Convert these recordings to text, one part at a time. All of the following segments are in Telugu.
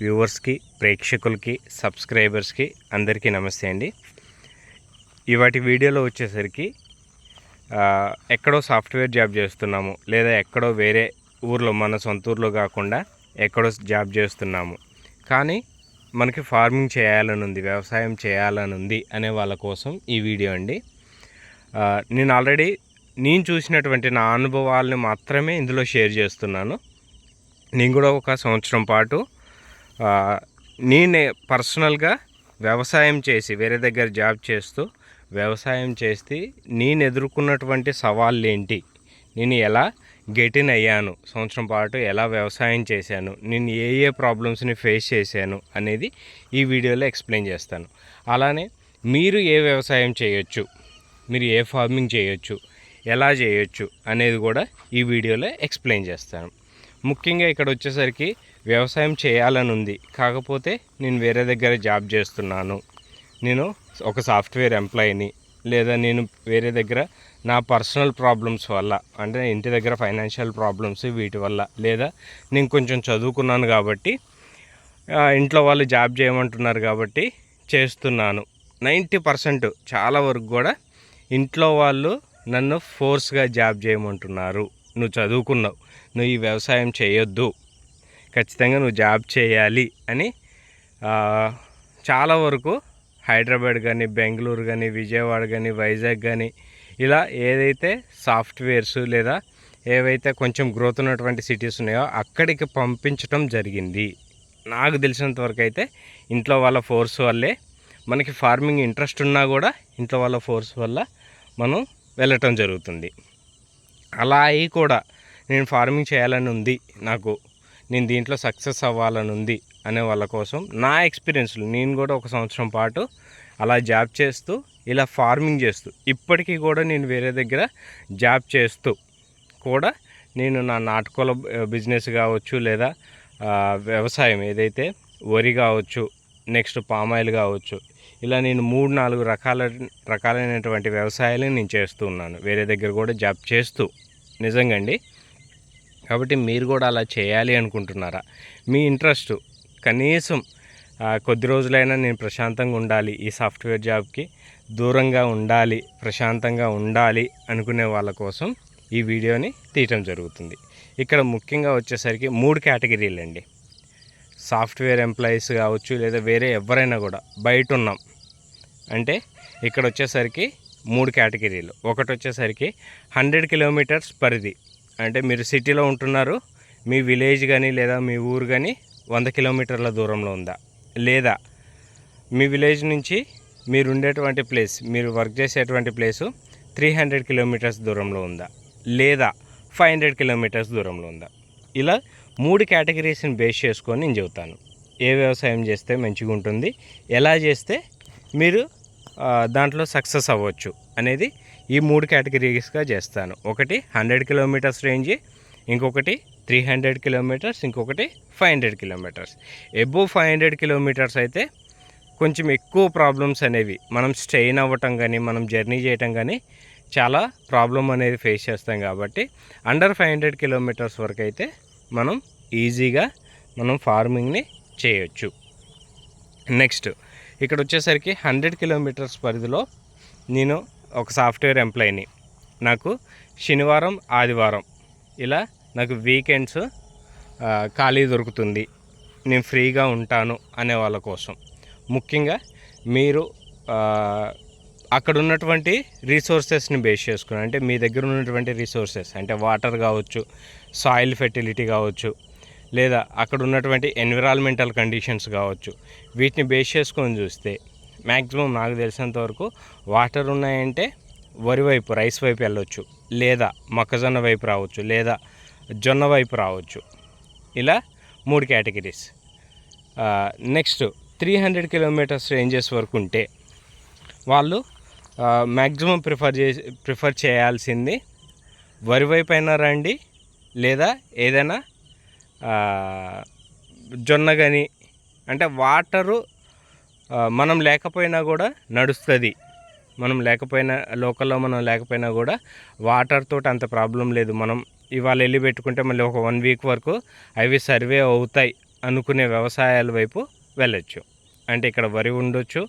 వ్యూవర్స్కి ప్రేక్షకులకి సబ్స్క్రైబర్స్కి అందరికీ నమస్తే అండి. ఇవాటి వీడియోలో వచ్చేసరికి ఎక్కడో సాఫ్ట్వేర్ జాబ్ చేస్తున్నాము లేదా ఎక్కడో వేరే ఊర్లో మన సొంత ఊర్లో కాకుండా ఎక్కడో జాబ్ చేస్తున్నాము. కానీ మనకి ఫార్మింగ్ చేయాలని ఉంది వ్యవసాయం చేయాలని ఉంది అనే వాళ్ళ కోసం ఈ వీడియో అండి. నేను ఆల్రెడీ నేను చూసినటువంటి నా అనుభవాలను మాత్రమే ఇందులో షేర్ చేస్తున్నాను. నేను కూడా ఒక సంవత్సరం పాటు నేనే పర్సనల్గా వ్యవసాయం చేసి వేరే దగ్గర జాబ్ చేస్తూ వ్యవసాయం చేసి నేను ఎదుర్కొన్నటువంటి సవాళ్ళు ఏంటి నేను ఎలా గెటిన్ అయ్యాను? సంవత్సరం పాటు ఎలా వ్యవసాయం చేశాను? నేను ఏ ఏ ప్రాబ్లమ్స్ని ఫేస్ చేశాను? అనేది ఈ వీడియోలో ఎక్స్ప్లెయిన్ చేస్తాను. అలానే మీరు ఏ వ్యవసాయం చేయొచ్చు? మీరు ఏ ఫార్మింగ్ చేయొచ్చు? ఎలా చేయొచ్చు? అనేది కూడా ఈ వీడియోలో ఎక్స్ప్లెయిన్ చేస్తాను. ముఖ్యంగా ఇక్కడ వచ్చేసరికి వ్యవసాయం చేయాలని ఉంది కాకపోతే నేను వేరే దగ్గర జాబ్ చేస్తున్నాను. నేను ఒక సాఫ్ట్వేర్ ఎంప్లాయీని లేదా నేను వేరే దగ్గర నా పర్సనల్ ప్రాబ్లమ్స్ వల్ల అంటే ఇంటి దగ్గర ఫైనాన్షియల్ ప్రాబ్లమ్స్ వీటి వల్ల లేదా నేను కొంచెం చదువుకున్నాను కాబట్టి ఇంట్లో వాళ్ళు జాబ్ చేయమంటున్నారు కాబట్టి చేస్తున్నాను. నైంటీ పర్సెంట్ చాలా వరకు కూడా ఇంట్లో వాళ్ళు నన్ను ఫోర్స్గా జాబ్ చేయమంటున్నారు. నువ్వు చదువుకున్నావు. నువ్వు ఈ వ్యవసాయం చేయొద్దు. ఖచ్చితంగా నువ్వు జాబ్ చేయాలి అని చాలా వరకు హైదరాబాద్ కానీ బెంగళూరు కానీ విజయవాడ కానీ వైజాగ్ కానీ ఇలా ఏదైతే సాఫ్ట్వేర్స్ లేదా ఏవైతే కొంచెం గ్రోత్ ఉన్నటువంటి సిటీస్ ఉన్నాయో అక్కడికి పంపించడం జరిగింది. నాకు తెలిసినంత వరకు అయితే ఇంట్లో వాళ్ళ ఫోర్స్ వల్లే మనకి ఫార్మింగ్ ఇంట్రెస్ట్ ఉన్నా కూడా ఇంట్లో వాళ్ళ ఫోర్స్ వల్ల మనం వెళ్ళటం జరుగుతుంది. అలా అయి కూడా నేను ఫార్మింగ్ చేయాలని ఉంది నాకు. నేను దీంట్లో సక్సెస్ అవ్వాలని ఉంది అనే వాళ్ళ కోసం నా ఎక్స్పీరియన్స్లు నేను కూడా ఒక సంవత్సరం పాటు అలా జాబ్ చేస్తూ ఇలా ఫార్మింగ్ చేస్తూ ఇప్పటికీ కూడా నేను వేరే దగ్గర జాబ్ చేస్తూ కూడా నేను నా నాటుకోల బిజినెస్ కావచ్చు లేదా వ్యవసాయం ఏదైతే వరి కావచ్చు నెక్స్ట్ పామాయిల్ కావచ్చు ఇలా నేను మూడు నాలుగు రకాల రకాలైనటువంటి వ్యవసాయాలు నేను చేస్తూ ఉన్నాను. వేరే దగ్గర కూడా జాబ్ చేస్తూ. నిజంగా అండి కాబట్టి మీరు కూడా అలా చేయాలి అనుకుంటున్నారా? మీ ఇంట్రెస్ట్ కనీసం కొద్ది రోజులైనా నేను ప్రశాంతంగా ఉండాలి ఈ సాఫ్ట్వేర్ జాబ్కి దూరంగా ఉండాలి ప్రశాంతంగా ఉండాలి అనుకునే వాళ్ళ కోసం ఈ వీడియోని తీయటం జరుగుతుంది. ఇక్కడ ముఖ్యంగా వచ్చేసరికి మూడు కేటగిరీలు అండి సాఫ్ట్వేర్ ఎంప్లాయీస్ కావచ్చు లేదా వేరే ఎవరైనా కూడా బయట ఉన్నాం అంటే ఇక్కడ వచ్చేసరికి మూడు కేటగిరీలు. ఒకటి వచ్చేసరికి హండ్రెడ్ కిలోమీటర్స్ పరిధి. అంటే మీరు సిటీలో ఉంటున్నారు మీ విలేజ్ కానీ లేదా మీ ఊరు కానీ వంద కిలోమీటర్ల దూరంలో ఉందా? లేదా మీ విలేజ్ నుంచి మీరు ఉండేటువంటి ప్లేస్ మీరు వర్క్ చేసేటువంటి ప్లేసు త్రీ హండ్రెడ్ కిలోమీటర్స్ దూరంలో ఉందా? లేదా ఫైవ్ హండ్రెడ్ కిలోమీటర్స్ దూరంలో ఉందా? ఇలా మూడు కేటగిరీస్ని బేస్ చేసుకొని నేను చెబుతాను. ఏ వ్యవసాయం చేస్తే మంచిగా ఉంటుంది ఎలా చేస్తే మీరు దాంట్లో సక్సెస్ అవ్వచ్చు అనేది ఈ మూడు కేటగిరీస్గా చేస్తాను. ఒకటి హండ్రెడ్ కిలోమీటర్స్ రేంజ్ ఇంకొకటి త్రీ హండ్రెడ్ కిలోమీటర్స్ ఇంకొకటి five hundred kilometres. Above five hundred kilometres అయితే కొంచెం ఎక్కువ ప్రాబ్లమ్స్ అనేవి. మనం స్ట్రెయిన్ అవ్వటం కానీ మనం జర్నీ చేయటం కానీ చాలా ప్రాబ్లం అనేది ఫేస్ చేస్తాం కాబట్టి అండర్ ఫైవ్ హండ్రెడ్ కిలోమీటర్స్ వరకు అయితే మనం ఈజీగా మనం ఫార్మింగ్ని చేయొచ్చు. నెక్స్ట్ ఇక్కడ వచ్చేసరికి హండ్రెడ్ కిలోమీటర్స్ పరిధిలో నేను ఒక సాఫ్ట్వేర్ ఎంప్లాయీని. నాకు శనివారం ఆదివారం ఇలా నాకు వీకెండ్స్ ఖాళీ దొరుకుతుంది. నేను ఫ్రీగా ఉంటాను అనే వాళ్ళ కోసం. ముఖ్యంగా మీరు అక్కడ ఉన్నటువంటి రీసోర్సెస్ని బేస్ చేసుకుని అంటే మీ దగ్గర ఉన్నటువంటి రీసోర్సెస్ అంటే వాటర్ కావచ్చు సాయిల్ ఫెర్టిలిటీ కావచ్చు లేదా అక్కడ ఉన్నటువంటి ఎన్విరాన్మెంటల్ కండిషన్స్ కావచ్చు వీటిని బేస్ చేసుకొని చూస్తే మ్యాక్సిమం నాకు తెలిసినంత వరకు వాటర్ ఉన్నాయంటే వరి వైపు రైస్ వైపు వెళ్ళొచ్చు. లేదా మొక్కజొన్న వైపు రావచ్చు లేదా జొన్న వైపు రావచ్చు. ఇలా మూడు categories. Next three hundred kilometres ranges వరకు ఉంటే వాళ్ళు మ్యాక్సిమం ప్రిఫర్ చేసి ప్రిఫర్ చేయాల్సింది వరి వైపు అయినా రండి లేదా ఏదైనా జొన్న కానీ అంటే వాటరు మనం లేకపోయినా కూడా నడుస్తుంది. మనం లేకపోయినా లోకల్లో మనం లేకపోయినా కూడా వాటర్ తోటి అంత ప్రాబ్లం లేదు. మనం ఇవాళ వెళ్ళి పెట్టుకుంటే మళ్ళీ ఒక వన్ వీక్ వరకు అవి సర్వే అవుతాయి అనుకునే వ్యవసాయాల వైపు వెళ్ళొచ్చు. అంటే ఇక్కడ వరి ఉండొచ్చు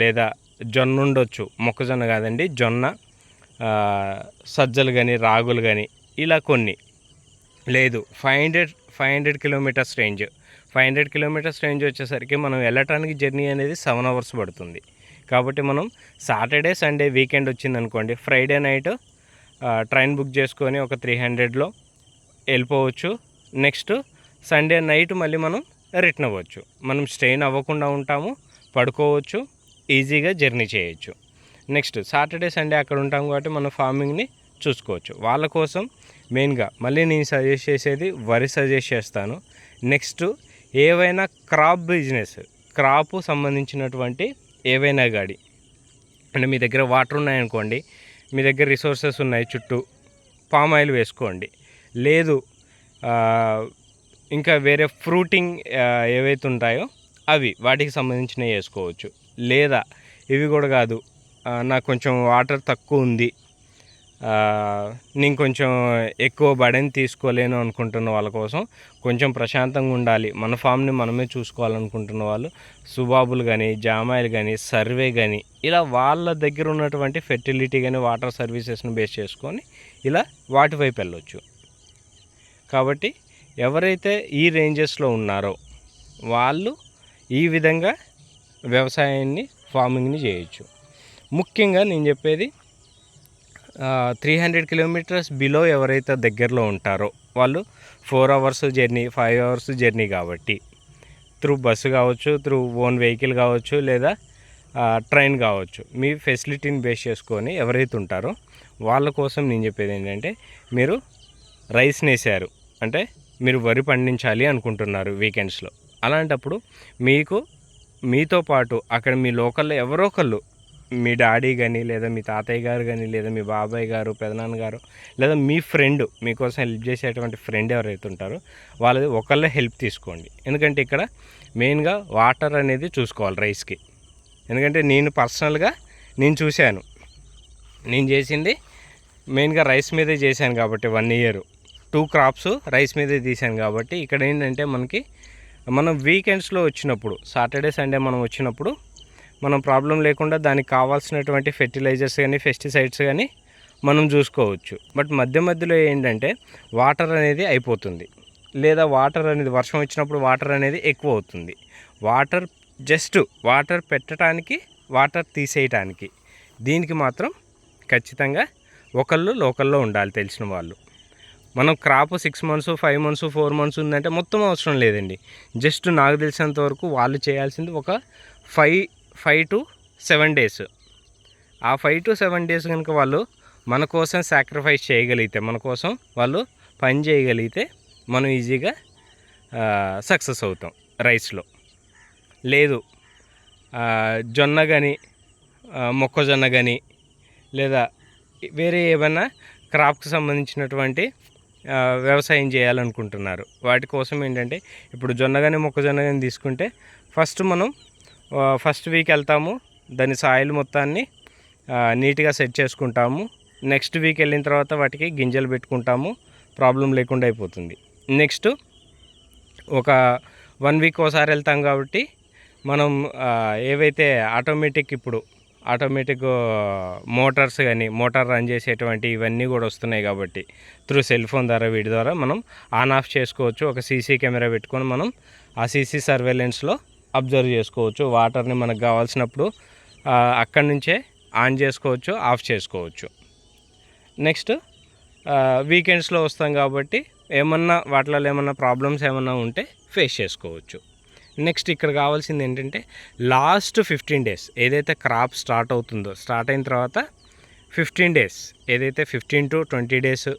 లేదా జొన్న ఉండొచ్చు. మొక్కజొన్న కాదండి జొన్న సజ్జలు కానీ రాగులు కానీ ఇలా కొన్ని. లేదు five hundred five hundred kilometres range. Five hundred kilometres range వచ్చేసరికి మనం వెళ్ళటానికి జర్నీ అనేది సెవెన్ అవర్స్ పడుతుంది. కాబట్టి మనం సాటర్డే సండే వీకెండ్ వచ్చిందనుకోండి ఫ్రైడే నైట్ ట్రైన్ బుక్ చేసుకొని ఒక త్రీ హండ్రెడ్లో వెళ్ళిపోవచ్చు. నెక్స్ట్ సండే నైట్ మళ్ళీ మనం రిటర్న్ అవ్వచ్చు. మనం స్ట్రెయిన్ అవ్వకుండా ఉంటాము పడుకోవచ్చు ఈజీగా జర్నీ చేయొచ్చు. నెక్స్ట్ సాటర్డే సండే అక్కడ ఉంటాం కాబట్టి మనం ఫార్మింగ్ని చూసుకోవచ్చు. వాళ్ళ కోసం మెయిన్గా మళ్ళీ నేను సజెస్ట్ చేసేది వరి సజెస్ట్ చేస్తాను. నెక్స్ట్ ఏవైనా క్రాప్ బిజినెస్ క్రాప్ సంబంధించినటువంటి ఏవైనా గాడి అంటే మీ దగ్గర వాటర్ ఉన్నాయనుకోండి మీ దగ్గర రిసోర్సెస్ ఉన్నాయి చుట్టూ పామ్ ఆయిల్ వేసుకోండి. లేదు ఇంకా వేరే ఫ్రూటింగ్ ఏవైతే ఉంటాయో అవి వాటికి సంబంధించినవి వేసుకోవచ్చు. లేదా ఇవి కూడా కాదు నాకు కొంచెం వాటర్ తక్కువ ఉంది నేను కొంచెం ఎక్కువ బడని తీసుకోలేను అనుకుంటున్న వాళ్ళ కోసం. కొంచెం ప్రశాంతంగా ఉండాలి. మన ఫామ్ని మనమే చూసుకోవాలనుకుంటున్న వాళ్ళు. సుబాబులు కానీ జామాయిలు కానీ సర్వే కానీ ఇలా వాళ్ళ దగ్గర ఉన్నటువంటి ఫెర్టిలిటీ కానీ వాటర్ సర్వీసెస్ని బేస్ చేసుకొని ఇలా వాటి వైపు వెళ్ళొచ్చు. కాబట్టి ఎవరైతే ఈ రేంజెస్లో ఉన్నారో వాళ్ళు ఈ విధంగా వ్యవసాయాన్ని ఫార్మింగ్ని చేయొచ్చు. ముఖ్యంగా నేను చెప్పేది త్రీ హండ్రెడ్ కిలోమీటర్స్ బిలో ఎవరైతే దగ్గరలో ఉంటారో వాళ్ళు four hours journey five hours journey కాబట్టి త్రూ బస్సు కావచ్చు త్రూ ఓన్ వెహికల్ కావచ్చు లేదా ట్రైన్ కావచ్చు. మీ ఫెసిలిటీని బేస్ చేసుకొని ఎవరైతే ఉంటారో వాళ్ళ కోసం నేను చెప్పేది ఏంటంటే మీరు రైస్ని వేసారు అంటే మీరు వరి పండించాలి అనుకుంటున్నారు వీకెండ్స్లో అలాంటప్పుడు మీకు మీతో పాటు అక్కడ మీ లోకల్లో ఎవరో ఒకళ్ళు మీ డాడీ కానీ లేదా మీ తాతయ్య గారు కానీ లేదా మీ బాబాయ్ గారు పెదనాన్న గారు లేదా మీ ఫ్రెండ్ మీకోసం హెల్ప్ చేసేటువంటి ఫ్రెండ్ ఎవరైతే ఉంటారో వాళ్ళది ఒకళ్ళే హెల్ప్ తీసుకోండి. ఎందుకంటే ఇక్కడ మెయిన్గా వాటర్ అనేది చూసుకోవాలి రైస్కి. ఎందుకంటే నేను పర్సనల్గా నేను చూశాను. నేను చేసింది మెయిన్గా రైస్ మీదే చేశాను కాబట్టి one year. Two crops rice మీదే తీశాను కాబట్టి ఇక్కడ ఏంటంటే మనకి మనం వీకెండ్స్లో వచ్చినప్పుడు సాటర్డే సండే మనం వచ్చినప్పుడు మనం ప్రాబ్లం లేకుండా దానికి కావాల్సినటువంటి ఫెర్టిలైజర్స్ కానీ పెస్టిసైడ్స్ కానీ మనం చూసుకోవచ్చు. బట్ మధ్య మధ్యలో ఏంటంటే వాటర్ అనేది అయిపోతుంది. లేదా వాటర్ అనేది వర్షం వచ్చినప్పుడు వాటర్ అనేది ఎక్కువ అవుతుంది. వాటర్ జస్ట్ వాటర్ పెట్టడానికి వాటర్ తీసేయటానికి దీనికి మాత్రం ఖచ్చితంగా ఒకళ్ళు లోకల్లో ఉండాలి తెలిసిన వాళ్ళు. మనం crop six months five months four months ఉందంటే మొత్తం అవసరం లేదండి. జస్ట్ నాకు తెలిసినంత వరకు వాళ్ళు చేయాల్సింది ఒక five five to seven days. ఆ ఫైవ్ టు సెవెన్ డేస్ కనుక వాళ్ళు మన కోసం సాక్రిఫైస్ చేయగలిగితే మన కోసం వాళ్ళు పని చేయగలిగితే మనం ఈజీగా సక్సెస్ అవుతాం రైస్లో. లేదు జొన్న కానీ మొక్కజొన్న కానీ లేదా వేరే ఏమైనా క్రాప్కి సంబంధించినటువంటి వ్యవసాయం చేయాలనుకుంటున్నారు. వాటి కోసం ఏంటంటే ఇప్పుడు జొన్న కానీ మొక్కజొన్న కానీ తీసుకుంటే ఫస్ట్ మనం ఫస్ట్ వీక్ వెళ్తాము దాని సాయిల్ మొత్తాన్ని నీట్గా సెట్ చేసుకుంటాము. నెక్స్ట్ వీక్ వెళ్ళిన తర్వాత వాటికి గింజలు పెట్టుకుంటాము ప్రాబ్లం లేకుండా అయిపోతుంది. నెక్స్ట్ ఒక వన్ వీక్ ఒకసారి వెళ్తాం కాబట్టి మనం ఏవైతే ఆటోమేటిక్ ఇప్పుడు ఆటోమేటిక్ మోటార్స్ కానీ మోటార్ రన్ చేసేటువంటి ఇవన్నీ కూడా వస్తున్నాయి కాబట్టి త్రూ సెల్ ఫోన్ ద్వారా వీటి ద్వారా మనం ఆన్ ఆఫ్ చేసుకోవచ్చు. ఒక సీసీ కెమెరా పెట్టుకొని మనం ఆ సీసీ సర్వేలెన్స్లో అబ్జర్వ్ చేసుకోవచ్చు. వాటర్ని మనకు కావాల్సినప్పుడు అక్కడి నుంచే ఆన్ చేసుకోవచ్చు ఆఫ్ చేసుకోవచ్చు. నెక్స్ట్ వీకెండ్స్లో వస్తాం కాబట్టి ఏమన్నా వాటిలో ఏమన్నా ప్రాబ్లమ్స్ ఏమన్నా ఉంటే ఫేస్ చేసుకోవచ్చు. నెక్స్ట్ ఇక్కడ కావాల్సింది ఏంటంటే లాస్ట్ ఫిఫ్టీన్ డేస్ ఏదైతే క్రాప్ స్టార్ట్ అవుతుందో స్టార్ట్ అయిన తర్వాత ఫిఫ్టీన్ డేస్ ఏదైతే ఫిఫ్టీన్ టు ట్వంటీ డేస్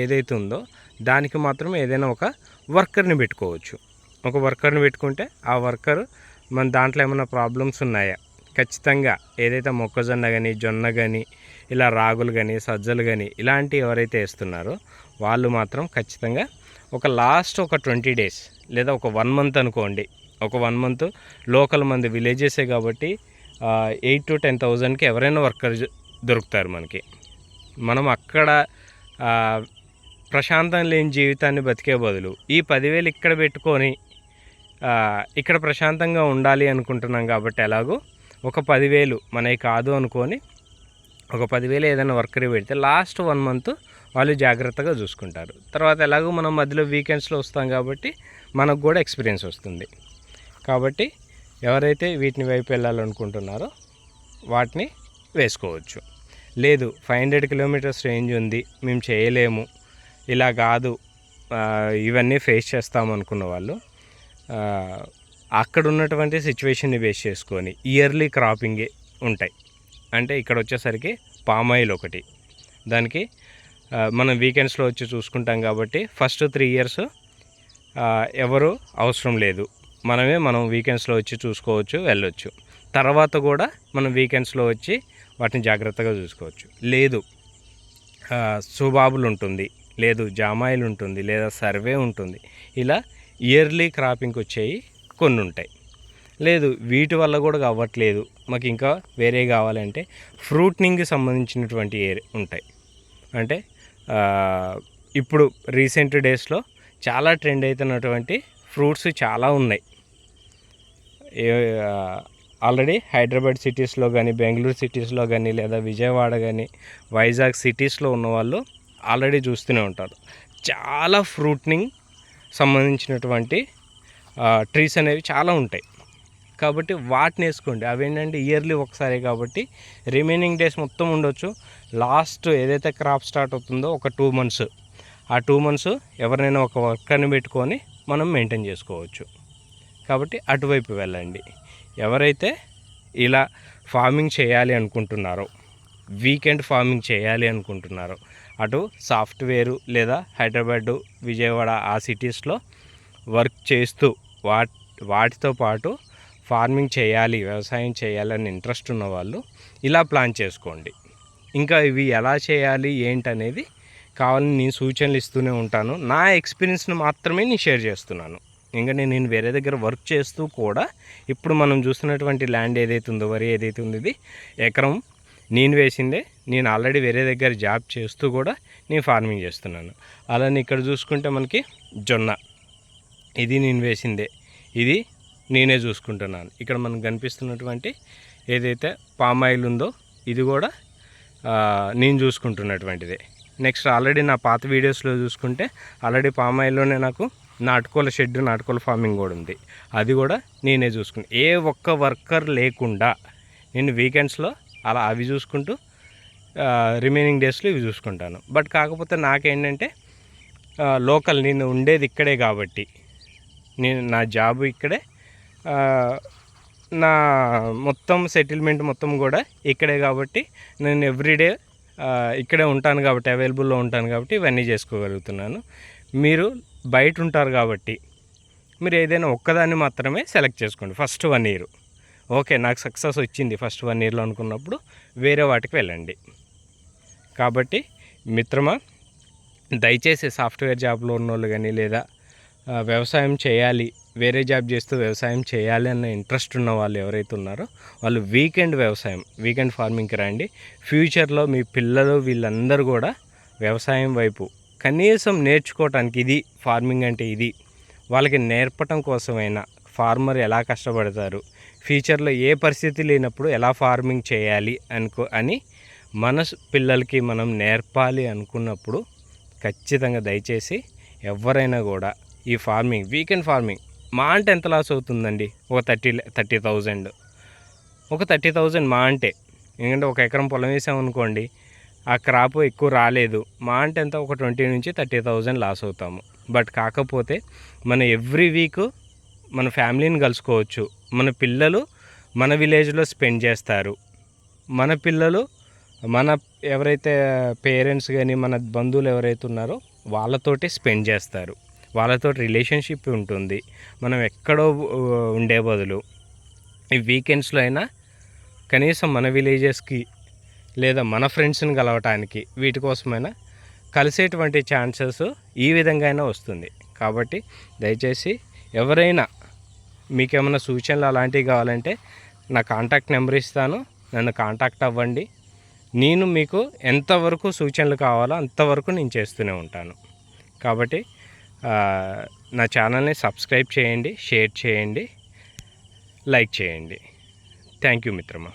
ఏదైతే ఉందో దానికి మాత్రం ఏదైనా ఒక వర్కర్ని పెట్టుకోవచ్చు. ఒక వర్కర్ని పెట్టుకుంటే ఆ వర్కర్ మన దాంట్లో ఏమైనా ప్రాబ్లమ్స్ ఉన్నాయా? ఖచ్చితంగా ఏదైతే మొక్కజొన్న కానీ జొన్న కానీ ఇలా రాగులు కానీ సజ్జలు కానీ ఇలాంటి ఎవరైతే వేస్తున్నారో వాళ్ళు మాత్రం ఖచ్చితంగా ఒక లాస్ట్ ఒక ట్వంటీ డేస్ లేదా ఒక వన్ మంత్ అనుకోండి. ఒక వన్ మంత్ లోకల్ మంది విలేజెసే కాబట్టి ఎయిట్ టు టెన్ థౌజండ్కి ఎవరైనా వర్కర్ దొరుకుతారు మనకి. మనం అక్కడ ప్రశాంతం లేని జీవితాన్ని బతికే బదులు ఈ పదివేలు ఇక్కడ పెట్టుకొని ఇక్కడ ప్రశాంతంగా ఉండాలి అనుకుంటున్నాం కాబట్టి ఎలాగో ఒక పదివేలు మనకి కాదు అనుకొని ఒక పదివేలు ఏదైనా వర్కర్ పెడితే లాస్ట్ వన్ మంత్ వాళ్ళు జాగ్రత్తగా చూసుకుంటారు. తర్వాత ఎలాగో మనం మధ్యలో వీకెండ్స్లో వస్తాం కాబట్టి మనకు కూడా ఎక్స్పీరియన్స్ వస్తుంది. కాబట్టి ఎవరైతే వీటిని వైపు వెళ్ళాలనుకుంటున్నారో వాటిని వేసుకోవచ్చు. లేదు ఫైవ్ హండ్రెడ్ కిలోమీటర్స్ రేంజ్ ఉంది మేము చేయలేము ఇలా కాదు ఇవన్నీ ఫేస్ చేస్తాం అనుకున్న వాళ్ళు అక్కడ ఉన్నటువంటి సిచ్యువేషన్ని బేస్ చేసుకొని ఇయర్లీ క్రాపింగే ఉంటాయి. అంటే ఇక్కడ వచ్చేసరికి పామ్ ఆయిల్ ఒకటి. దానికి మనం వీకెండ్స్లో వచ్చి చూసుకుంటాం కాబట్టి ఫస్ట్ త్రీ ఇయర్స్ ఎవరు అవసరం లేదు. మనమే మనం వీకెండ్స్లో వచ్చి చూసుకోవచ్చు వెళ్ళొచ్చు. తర్వాత కూడా మనం వీకెండ్స్లో వచ్చి వాటిని జాగ్రత్తగా చూసుకోవచ్చు. లేదు సుబాబులు ఉంటుంది లేదు జామాయిల్ ఉంటుంది లేదా సర్వే ఉంటుంది. ఇలా ఇయర్లీ క్రాపింగ్కి వచ్చేవి కొన్ని ఉంటాయి లేదు వీటి వల్ల కూడా అవ్వట్లేదు. మాకు ఇంకా వేరే కావాలంటే ఫ్రూట్నింగ్కి సంబంధించినటువంటి ఏ ఉంటాయి. అంటే ఇప్పుడు రీసెంట్ డేస్లో చాలా ట్రెండ్ అవుతున్నటువంటి ఫ్రూట్స్ చాలా ఉన్నాయి. ఆల్రెడీ హైదరాబాద్ సిటీస్లో కానీ బెంగళూరు సిటీస్లో కానీ లేదా విజయవాడ కానీ వైజాగ్ సిటీస్లో ఉన్న వాళ్ళు ఆల్రెడీ చూస్తూనే ఉంటారు. చాలా ఫ్రూట్నింగ్ సంబంధించినటువంటి ట్రీస్ అనేవి చాలా ఉంటాయి. కాబట్టి వాటిని వేసుకోండి. అవి ఏంటంటే ఇయర్లీ ఒకసారి కాబట్టి రిమైనింగ్ డేస్ మొత్తం ఉండొచ్చు. లాస్ట్ ఏదైతే క్రాప్ స్టార్ట్ అవుతుందో ఒక టూ మంత్స్ ఆ టూ మంత్స్ ఎవరినైనా ఒక వర్కర్ని పెట్టుకొని మనం మెయింటైన్ చేసుకోవచ్చు. కాబట్టి అటువైపు వెళ్ళండి. ఎవరైతే ఇలా ఫార్మింగ్ చేయాలి అనుకుంటున్నారో వీకెండ్ ఫార్మింగ్ చేయాలి అనుకుంటున్నారో అటు సాఫ్ట్వేరు లేదా హైదరాబాదు విజయవాడ ఆ సిటీస్లో వర్క్ చేస్తూ వాట్ వాటితో పాటు ఫార్మింగ్ చేయాలి వ్యవసాయం చేయాలని ఇంట్రెస్ట్ ఉన్న వాళ్ళు ఇలా ప్లాన్ చేసుకోండి. ఇంకా ఇవి ఎలా చేయాలి ఏంటనేది కావాలని నేను సూచనలు ఇస్తూనే ఉంటాను. నా ఎక్స్పీరియన్స్ని మాత్రమే నేను షేర్ చేస్తున్నాను. ఇంకా నేను వేరే దగ్గర వర్క్ చేస్తూ కూడా ఇప్పుడు మనం చూస్తున్నటువంటి ల్యాండ్ ఏదైతే ఉందో వరి ఏదైతే ఉంది ఇది ఎకరం నేను వేసిందే నేను ఆల్రెడీ వేరే దగ్గర జాబ్ చేస్తూ కూడా నేను ఫార్మింగ్ చేస్తున్నాను. అలానే ఇక్కడ చూసుకుంటే మనకి జొన్న. ఇది నేను వేసిందే. ఇది నేనే చూసుకుంటున్నాను. ఇక్కడ మనకు కనిపిస్తున్నటువంటి ఏదైతే పామ్ ఆయిల్ ఉందో ఇది కూడా నేను చూసుకుంటున్నటువంటిదే. నెక్స్ట్ ఆల్రెడీ నా పాత వీడియోస్లో చూసుకుంటే ఆల్రెడీ పామ్ ఆయిల్లోనే నాకు నాటుకోల షెడ్ నాటుకోల ఫార్మింగ్ కూడా ఉంది. అది కూడా నేనే చూసుకుని ఏ ఒక్క వర్కర్ లేకుండా నేను వీకెండ్స్లో అలా అవి చూసుకుంటూ రిమైనింగ్ డేస్లో ఇవి చూసుకుంటాను. బట్ కాకపోతే నాకేంటంటే లోకల్ నేను ఉండేది ఇక్కడే కాబట్టి నేను నా జాబ్ ఇక్కడే నా మొత్తం సెటిల్మెంట్ మొత్తం కూడా ఇక్కడే కాబట్టి నేను ఎవ్రీడే ఇక్కడే ఉంటాను కాబట్టి అవైలబుల్లో ఉంటాను కాబట్టి ఇవన్నీ చేసుకోగలుగుతున్నాను. మీరు బయట ఉంటారు కాబట్టి మీరు ఏదైనా ఒక్కదాన్ని మాత్రమే సెలెక్ట్ చేసుకోండి ఫస్ట్ వన్ ఇయర్ ఓకే నాకు సక్సెస్ వచ్చింది ఫస్ట్ వన్ ఇయర్లో అనుకున్నప్పుడు వేరే వాటికి వెళ్ళండి. కాబట్టి మిత్రమా దయచేసి సాఫ్ట్వేర్ జాబ్లో ఉన్నోళ్ళు కానీ లేదా వ్యవసాయం చేయాలి వేరే జాబ్ చేస్తూ వ్యవసాయం చేయాలి అన్న ఇంట్రెస్ట్ ఉన్న వాళ్ళు ఎవరైతే ఉన్నారో వాళ్ళు వీకెండ్ వ్యవసాయం వీకెండ్ ఫార్మింగ్కి రండి. ఫ్యూచర్లో మీ పిల్లలు వీళ్ళందరూ కూడా వ్యవసాయం వైపు కనీసం నేర్చుకోవటానికి ఇది ఫార్మింగ్ అంటే ఇది వాళ్ళకి నేర్పటం కోసమైనా ఫార్మర్ ఎలా కష్టపడతారు ఫ్యూచర్లో ఏ పరిస్థితి లేనప్పుడు ఎలా ఫార్మింగ్ చేయాలి అనుకో అని మన పిల్లలకి మనం నేర్పాలి అనుకున్నప్పుడు ఖచ్చితంగా దయచేసి ఎవరైనా కూడా ఈ ఫార్మింగ్ వీకెండ్ ఫార్మింగ్ మా అంటే ఎంత లాస్ అవుతుందండి? ఒక థర్టీ థర్టీ థౌజండ్ ఒక థర్టీ థౌజండ్ మా అంటే. ఎందుకంటే ఒక ఎకరం పొలం వేసామనుకోండి ఆ క్రాప్ ఎక్కువ రాలేదు. మా అంటే ఎంత? ఒక ట్వంటీ నుంచి థర్టీ థౌజండ్ లాస్ అవుతాము. బట్ కాకపోతే మన ఎవ్రీ వీక్ మన ఫ్యామిలీని కలుసుకోవచ్చు. మన పిల్లలు మన విలేజ్లో స్పెండ్ చేస్తారు. మన పిల్లలు మన ఎవరైతే పేరెంట్స్ కానీ మన బంధువులు ఎవరైతే ఉన్నారో వాళ్ళతోటి స్పెండ్ చేస్తారు. వాళ్ళతో రిలేషన్షిప్ ఉంటుంది. మనం ఎక్కడో ఉండే బదులు ఈ వీకెండ్స్లో అయినా కనీసం మన విలేజెస్కి లేదా మన ఫ్రెండ్స్ని కలవటానికి వీటి కోసమైనా కలిసేటువంటి ఛాన్సెస్ ఈ విధంగా అయినా వస్తుంది. కాబట్టి దయచేసి ఎవరైనా మీకేమైనా సూచనలు అలాంటివి కావాలంటే నా కాంటాక్ట్ నెంబర్ ఇస్తాను. నన్ను కాంటాక్ట్ అవ్వండి. నేను మీకు ఎంతవరకు సూచనలు కావాలో అంతవరకు నేను చేస్తూనే ఉంటాను. కాబట్టి నా ఛానల్ని సబ్స్క్రైబ్ చేయండి షేర్ చేయండి లైక్ చేయండి. థ్యాంక్ యూ మిత్రమా.